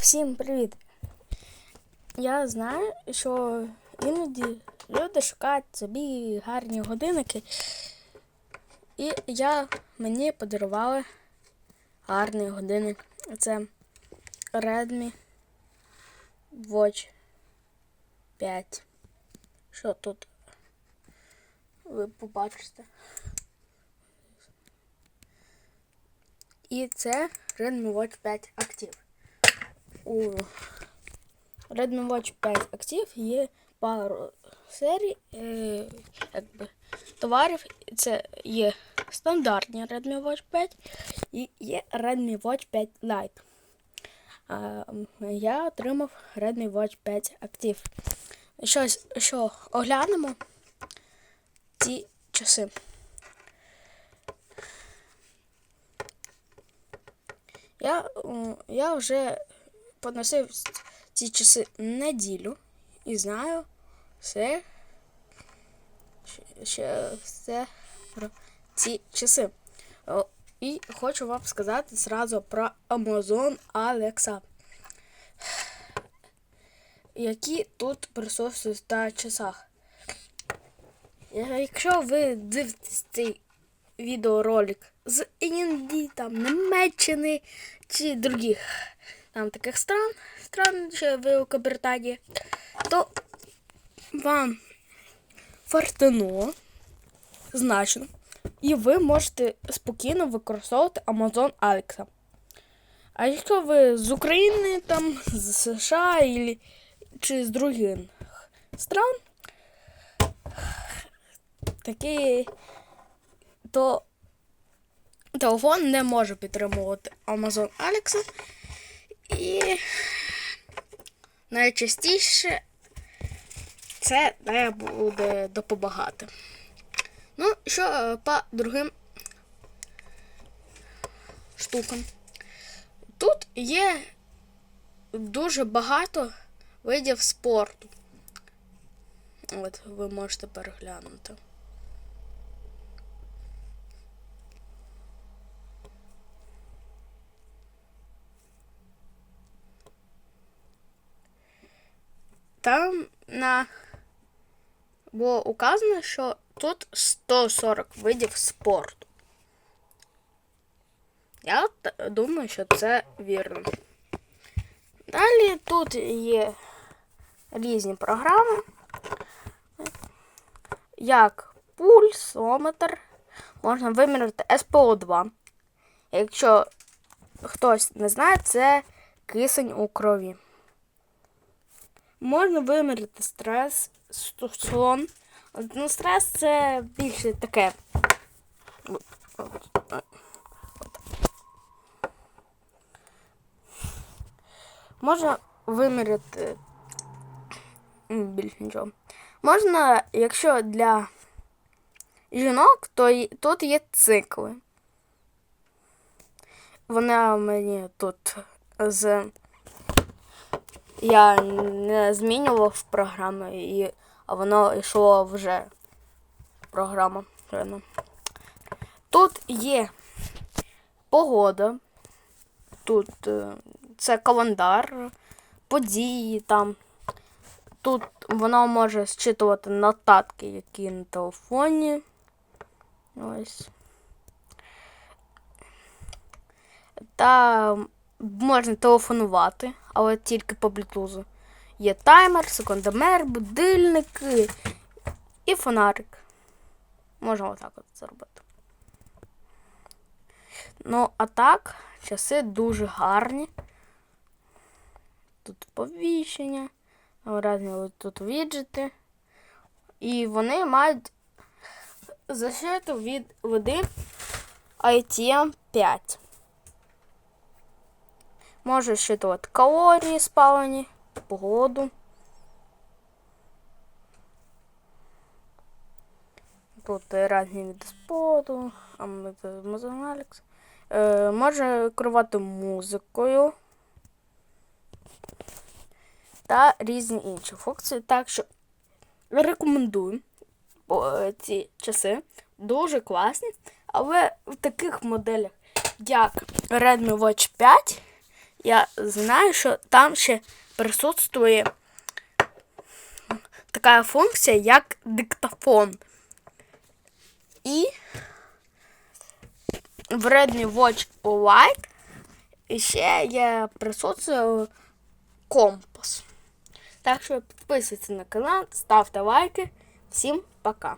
Всім привіт! Я знаю, що іноді люди шукають собі гарні годинники. І я мені подарували гарний годинник. Це Redmi Watch 5. Що тут? Ви побачите. І це Redmi Watch 5 Active. У Redmi Watch 5 Active є пару серій е, якби, товарів. Це є стандартні Redmi Watch 5 і є Redmi Watch 5 Lite. А, я отримав Redmi Watch 5 Active. Щось, що оглянемо ці часи. Я, я вже поносив ці часи неділю і знаю все, ще- все про ці часи. І хочу вам сказати зразу про Amazon Alexa. Які тут присутствують та часах. Якщо ви дивитесь цей відеоролик з Індії, там, Німеччини чи других там таких стран, стран чи Великобританії, то вам фартинуло значно, і ви можете спокійно використовувати Amazon Alexa. А якщо ви з України, там, з США чи з других стран, такі, то телефон не може підтримувати Amazon Alexa. І найчастіше це не буде допомагати. Ну, що е, по другим штукам. Тут є дуже багато видів спорту. От ви можете переглянути. Там на було указано, що тут 140 видів спорту. Я думаю, що це вірно. Далі тут є різні програми, як пульсометр, можна виміряти СПО2. Якщо хтось не знає, це кисень у крові. Можна виміряти стрес, сон. Ну, стрес це більше таке. Можна виміряти більше нічого. Можна, якщо для жінок, то тут є цикли. Вона мені тут з я не змінював програму, і, а воно йшло вже програма. реально. Тут є погода, тут е, це календар, події там. Тут воно може зчитувати нотатки, які на телефоні. Ось. Та можна телефонувати, але тільки по блютузу. Є таймер, секундомер, будильник і фонарик. Можна отак от зробити. Ну, а так, часи дуже гарні. Тут повіщення, тут віджити. І вони мають защиту від води ITM 5. Може щитувати калорії спалені, погоду. Тут різні види спорту, Amazon Alex. Е, може керувати музикою та різні інші функції. Так що рекомендую ці часи дуже класні, але в таких моделях, як Redmi Watch 5, Я знаю, що там ще присутствує така функція, як диктофон. І в Redmi Watch Lite ще є присутствує компас. Так що підписуйтесь на канал, ставте лайки. Всім пока!